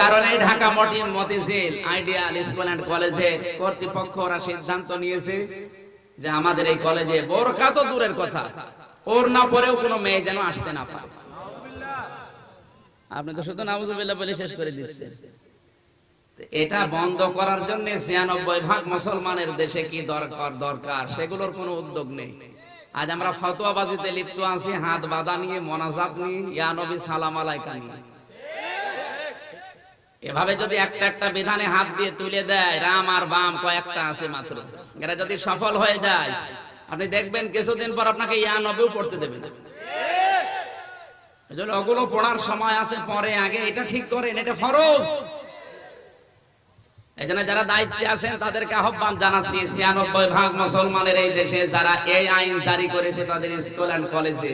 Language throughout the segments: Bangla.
কারণে ঢাকা মটিন মতিঝিল আইডিয়াল স্কুল অ্যান্ড কলেজে কর্তৃপক্ষ ওরা সিদ্ধান্ত নিয়েছে যে আমাদের এই কলেজে বোরকা তো দূরের কথা। ওর না পরেও কোনো মেয়ে যেন আসতে না পারে। আপনি তো শুধু নাউজুবিল্লাহ বলে শেষ করে দিচ্ছেন। এটা বন্ধ করার জন্য ছিয়ানব্বই ভাগ মুসলমানের দেশে কি দরকার দরকার সেগুলোর কোনো উদ্যোগ নেই। আজ আমরা ফতোয়াবাজিতে লিপ্ত আছি, হাত বাঁধা নিয়ে, মোনাজাত নিয়ে, ইয়া নবী সালাম আলাইকা নিয়ে। এভাবে যদি একটা একটা বিধানে হাত দিয়ে তুলে দেয়, রাম আর বাম কয়েকটা আছে মাত্র। এরা যদি সফল হয়ে যায়, আপনি দেখবেন কিছুদিন পর আপনাকে ইয়া নবেও পড়তে দেবে। ওগুলো পড়ার সময় আছে, পরে আগে এটা ঠিক করেন, এটা ফরজ। জন্য যারা দায়িত্বে আছেন, তাদেরকে আহ্বান জানাচ্ছি, ছিয়ানব্বই ভাগ মুসলমানের এই দেশে যারা এই আইন জারি করেছে, তাদের স্কুল অ্যান্ড কলেজে।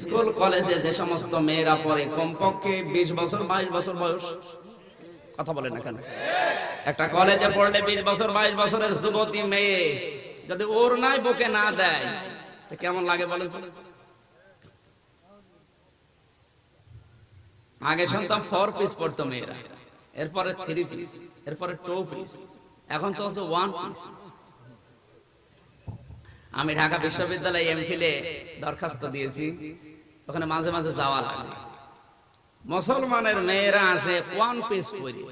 স্কুল, কলেজে যে সমস্ত মেয়েরা পড়ে, কমপক্ষে বিশ বছর, বাইশ বছর বয়স। কথা বলে না কেন? একটা কলেজে পড়লে বিশ বছর, বাইশ বছরের যুবতী মেয়ে যদি ওর নাই বুকে না দেয়, তো কেমন লাগে বলেন তো? আগে শুনতাম ফোর পিস পড়তো মেয়েরা, এরপরে থ্রি পিস এরপরে টু পিস এখন চলছে ওয়ান পিস আমি ঢাকা বিশ্ববিদ্যালয়ে এমফিলে দরখাস্ত দিয়েছি, ওখানে মাঝে মাঝে যাওয়া লাগে। মুসলমানের মেয়েরা আসে ওয়ান পিস পরে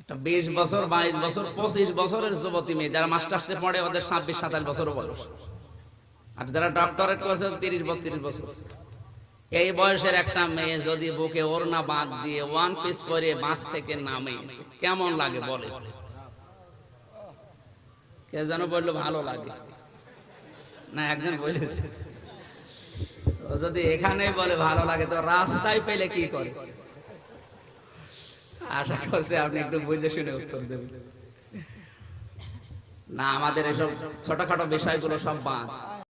একটা বিশ বছর, বাইশ বছর, পঁচিশ বছরের যুবতী মেয়ে, যারা মাস্টার্সে পড়ে, ওদের ছাব্বিশ, সাতাশ বছর বয়স। আর যারা ডক্টরেট করেছে তিরিশ, বত্রিশ বছর। এই বয়সের একটা মেয়ে যদি বুকে ওড়না বাঁধ দিয়ে ওয়ান পিস পরে বাস থেকে নামে, কেমন লাগে বলে? কে যেন বলল, ভালো লাগে। না, একজন বলেছে। যদি এখানে বলে ভালো লাগে, তো রাস্তায় পেলে কি করে? আশা করছি আপনি একটু বুঝে শুনে উত্তর দেবেন। না, আমাদের এসব ছোটখাটো বিষয়গুলো সব বাদ।